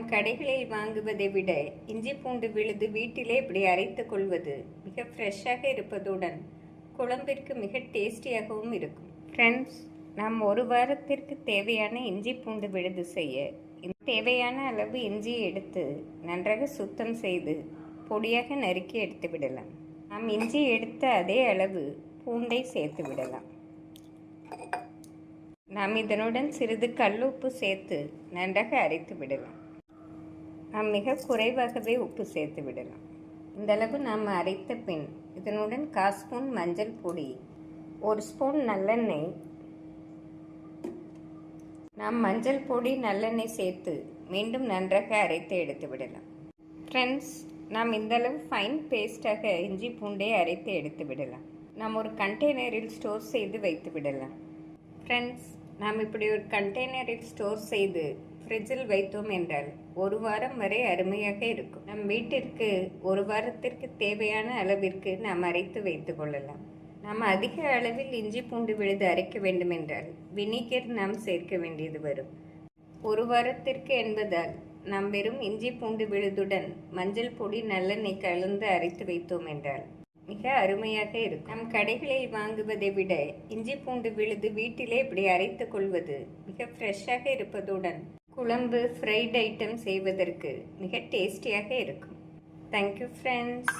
நாம் கடைகளில் வாங்குவதை விட இஞ்சி பூண்டு விழுது வீட்டிலே இப்படி அரைத்துக் கொள்வது மிக ஃப்ரெஷ்ஷாக இருப்பதுடன் குழம்பிற்கு மிக டேஸ்டியாகவும் இருக்கும். ஃப்ரெண்ட்ஸ் நாம் ஒரு வாரத்திற்கு தேவையான இஞ்சி பூண்டு விழுது செய்ய தேவையான அளவு இஞ்சியை எடுத்து நன்றாக சுத்தம் செய்து பொடியாக நறுக்கி எடுத்து விடலாம். நாம் இஞ்சி எடுத்த அதே அளவு பூண்டை சேர்த்து விடலாம். நாம் இதனுடன் சிறிது கல்லுப்பு சேர்த்து நன்றாக அரைத்து விடலாம். நாம் மிக குறைவாகவே உப்பு சேர்த்து விடலாம். இந்தளவு நாம் அரைத்த பின் இதனுடன் கால் ஸ்பூன் மஞ்சள் பொடி ஒரு ஸ்பூன் நல்லெண்ணெய் நாம் மஞ்சள் பொடி நல்லெண்ணெய் சேர்த்து மீண்டும் நன்றாக அரைத்து எடுத்து விடலாம். ஃப்ரெண்ட்ஸ் நாம் இந்த அளவு ஃபைன் பேஸ்டாக இஞ்சி பூண்டை அரைத்து எடுத்து விடலாம். நாம் ஒரு கண்டெய்னரில் ஸ்டோர் செய்து வைத்து விடலாம். ஃப்ரெண்ட்ஸ் நாம் இப்படி ஒரு கண்டெய்னரில் ஸ்டோர் செய்து ஃப்ரிட்ஜில் வைத்தோம் என்றால் ஒரு வாரம் வரை அருமையாக இருக்கும். நம் வீட்டிற்கு ஒரு வாரத்திற்கு தேவையான அளவிற்கு நாம் அரைத்து வைத்து கொள்ளலாம். நாம் அதிக அளவில் இஞ்சி பூண்டு விழுது அரைக்க வேண்டுமென்றால் வினிகர் நாம் சேர்க்க வேண்டியது வரும். ஒரு வாரத்திற்கு என்பதால் நாம் வெறும் இஞ்சி பூண்டு விழுதுடன் மஞ்சள் பொடி நல்லெண்ணெய் கலந்து அரைத்து வைத்தோம் என்றால் மிக அருமையாக இருக்கும். நம் கடைகளில் வாங்குவதை விட இஞ்சி பூண்டு விழுது வீட்டிலே இப்படி அரைத்து கொள்வது மிக ஃப்ரெஷ்ஷாக இருப்பதுடன் குழம்பு ஃப்ரைட் ஐட்டம் செய்வதற்கு மிக டேஸ்டியாக இருக்கும். Thank you friends